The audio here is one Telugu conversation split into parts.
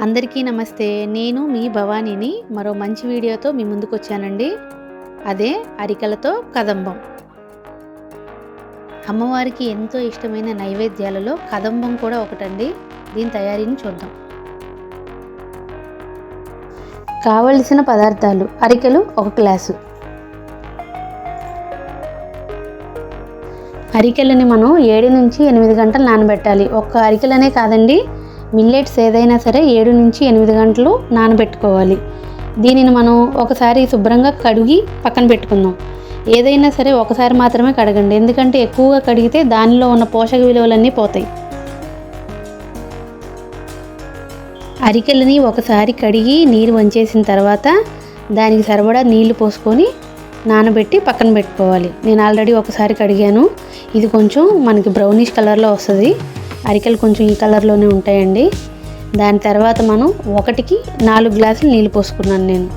అందరికీ నమస్తే. నేను మీ భవానీని. మరో మంచి వీడియోతో మీ ముందుకు వచ్చానండి అదే అరికలతో కదంబం. అమ్మవారికి ఎంతో ఇష్టమైన నైవేద్యాలలో కదంబం కూడా ఒకటండి. దీని తయారీని చూద్దాం. కావలసిన పదార్థాలు. అరికెలు ఒక గ్లాసు. అరికెలని మనం ఏడు నుంచి ఎనిమిది గంటలు నానబెట్టాలి. ఒక్క అరికెలనే కాదండి. మిల్లెట్స్ ఏదైనా సరే ఏడు నుంచి ఎనిమిది గంటలు నానబెట్టుకోవాలి. దీనిని మనం ఒకసారి శుభ్రంగా కడిగి పక్కన పెట్టుకుందాం. ఏదైనా సరే ఒకసారి మాత్రమే కడగండి. ఎందుకంటే ఎక్కువగా కడిగితే దానిలో ఉన్న పోషక విలువలన్నీ పోతాయి. అరికెలని ఒకసారి కడిగి నీరు వంచేసిన తర్వాత దానికి సరిపడా నీళ్ళు పోసుకొని నానబెట్టి పక్కన పెట్టుకోవాలి. నేను ఆల్రెడీ ఒకసారి కడిగాను. ఇది కొంచెం మనకి బ్రౌనిష్ కలర్లో వస్తుంది. అరికెలు కొంచెం ఈ కలర్లోనే ఉంటాయండి. దాని తర్వాత మనం ఒకటికి నాలుగు గ్లాసులు నీళ్ళు పోసుకున్నాను నేను.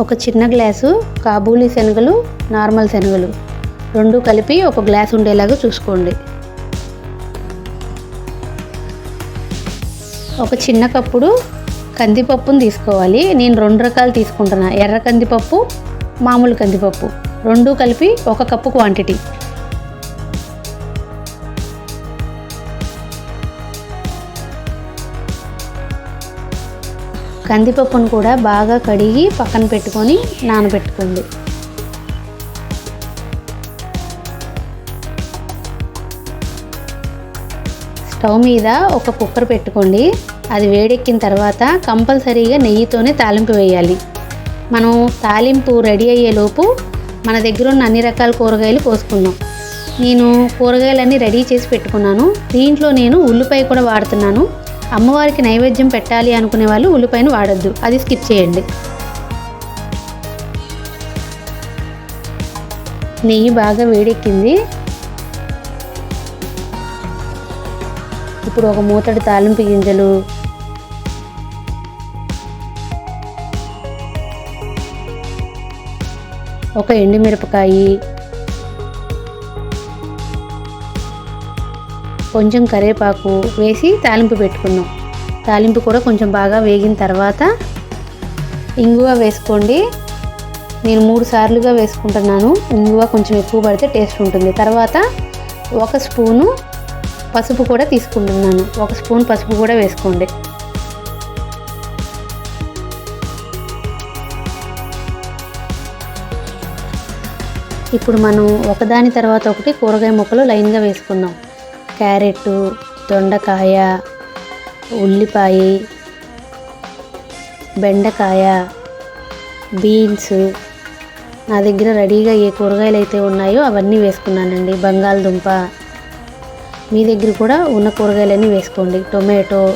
ఒక చిన్న గ్లాసు కాబూలీ శనగలు నార్మల్ శనగలు. రెండు కలిపి ఒక గ్లాస్ ఉండేలాగా చూసుకోండి. ఒక చిన్న కప్పుడు కందిపప్పును తీసుకోవాలి. నేను రెండు రకాలు తీసుకుంటున్నా. ఎర్ర కందిపప్పు మామూలు కందిపప్పు. రెండు కలిపి ఒక కప్పు క్వాంటిటీ కందిపప్పును కూడా బాగా కడిగి పక్కన పెట్టుకొని నానబెట్టుకోండి. స్టవ్ మీద ఒక కుక్కర్ పెట్టుకోండి. అది వేడెక్కిన తర్వాత కంపల్సరీగా నెయ్యితోనే తాలింపు వేయాలి. మనం తాలింపు రెడీ అయ్యేలోపు మన దగ్గర ఉన్న అన్ని రకాల కూరగాయలు కోసుకుందాం. నేను కూరగాయలన్నీ రెడీ చేసి పెట్టుకున్నాను. దీంట్లో నేను ఉల్లిపాయ కూడా వాడుతున్నాను. అమ్మవారికి నైవేద్యం పెట్టాలి అనుకునే వాళ్ళు ఉల్లిపాయను వాడద్దు. అది స్కిప్ చేయండి. నెయ్యి బాగా వేడెక్కింది. ఇప్పుడు ఒక మూతడి తాలింపు గింజలు. ఒక ఎండుమిరపకాయి. కొంచెం కరివేపాకు వేసి తాలింపు పెట్టుకుందాం. తాలింపు కూడా కొంచెం బాగా వేగిన తర్వాత ఇంగువ వేసుకోండి. నేను మూడు సార్లుగా వేసుకుంటున్నాను. ఇంగువ కొంచెం ఎక్కువ పడితే టేస్ట్ ఉంటుంది. తర్వాత ఒక స్పూను పసుపు కూడా తీసుకుంటున్నాను. ఒక స్పూన్ పసుపు కూడా వేసుకోండి. ఇప్పుడు మనం ఒకదాని తర్వాత ఒకటి కూరగాయ ముక్కలు లైన్గా వేసుకుందాం. క్యారెట్ దొండకాయ ఉల్లిపాయ బెండకాయ బీన్స్. నా దగ్గర రెడీగా ఏ కూరగాయలు అయితే ఉన్నాయో అవన్నీ వేసుకున్నానండి. బంగాళదుంప. మీ దగ్గర కూడా ఉన్న కూరగాయలన్నీ వేసుకోండి. టొమాటో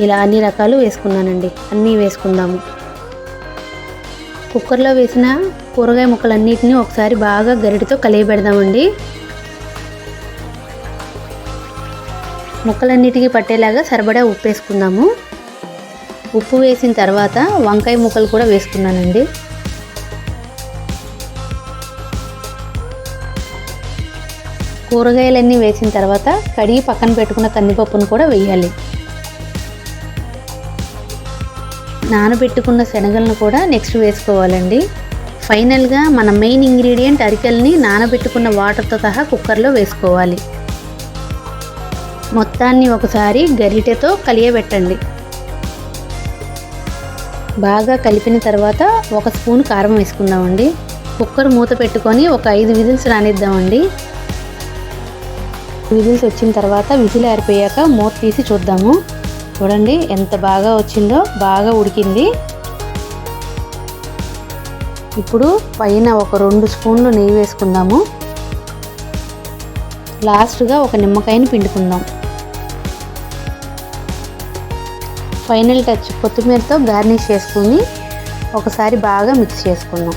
ఇలా అన్ని రకాలు వేసుకున్నానండి. అన్నీ వేసుకుందాము. కుక్కర్లో వేసిన కూరగాయ ముక్కలన్నిటిని ఒకసారి బాగా గరిటితో కలియబెడదామండి. ముక్కలన్నిటికీ పట్టేలాగా సరిపడా ఉప్పు వేసుకుందాము. ఉప్పు వేసిన తర్వాత వంకాయ ముక్కలు కూడా వేసుకున్నానండి. కూరగాయలన్నీ వేసిన తర్వాత కడిగి పక్కన పెట్టుకున్న కందిపప్పును కూడా వేయాలి. నానబెట్టుకున్న శనగలను కూడా నెక్స్ట్ వేసుకోవాలండి. ఫైనల్గా మన మెయిన్ ఇంగ్రీడియంట్ అరికెల్ని నానబెట్టుకున్న వాటర్తో సహా కుక్కర్లో వేసుకోవాలి. మొత్తాన్ని ఒకసారి గరిటెతో కలియబెట్టండి. బాగా కలిపిన తర్వాత ఒక స్పూన్ కారం వేసుకుందామండి. కుక్కర్ మూత పెట్టుకొని ఒక ఐదు విజిల్స్ రానిద్దామండి. విజిల్స్ వచ్చిన తర్వాత విజిల్ ఆరిపోయాక మూత తీసి చూద్దాము. చూడండి ఎంత బాగా వచ్చిందో బాగా ఉడికింది. ఇప్పుడు పైన ఒక రెండు స్పూన్లు నెయ్యి వేసుకుందాము. లాస్ట్గా ఒక నిమ్మకాయని పిండుకుందాం. ఫైనల్ టచ్ కొత్తిమీరతో గార్నిష్ చేసుకుని ఒకసారి బాగా మిక్స్ చేసుకుందాం.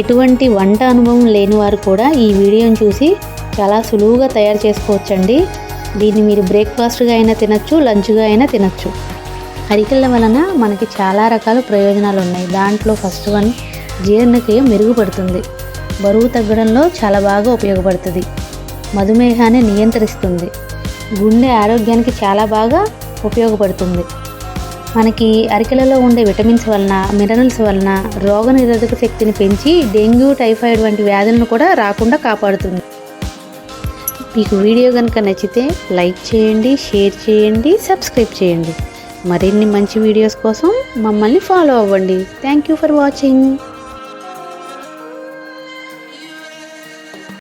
ఎటువంటి వంట అనుభవం లేని వారు కూడా ఈ వీడియోని చూసి చాలా సులువుగా తయారు చేసుకోవచ్చండి. దీన్ని మీరు బ్రేక్ఫాస్ట్గా అయినా తినచ్చు లంచ్గా అయినా తినచ్చు. అరికెళ్ళ వలన మనకి చాలా రకాల ప్రయోజనాలు ఉన్నాయి. దాంట్లో ఫస్ట్ వన్ జీర్ణక్రియ మెరుగుపడుతుంది. బరువు తగ్గడంలో చాలా బాగా ఉపయోగపడుతుంది. మధుమేహాన్ని నియంత్రిస్తుంది. గుండె ఆరోగ్యానికి చాలా బాగా ఉపయోగపడుతుంది. మనకి అరికెలలో ఉండే విటమిన్స్ వలన మినరల్స్ వలన రోగనిరోధక శక్తిని పెంచి డెంగ్యూ టైఫాయిడ్ వంటి వ్యాధులను కూడా రాకుండా కాపాడుతుంది. మీకు వీడియో కనుక నచ్చితే లైక్ చేయండి షేర్ చేయండి సబ్స్క్రైబ్ చేయండి. మరిన్ని మంచి వీడియోస్ కోసం మమ్మల్ని ఫాలో అవ్వండి. Thank you for watching.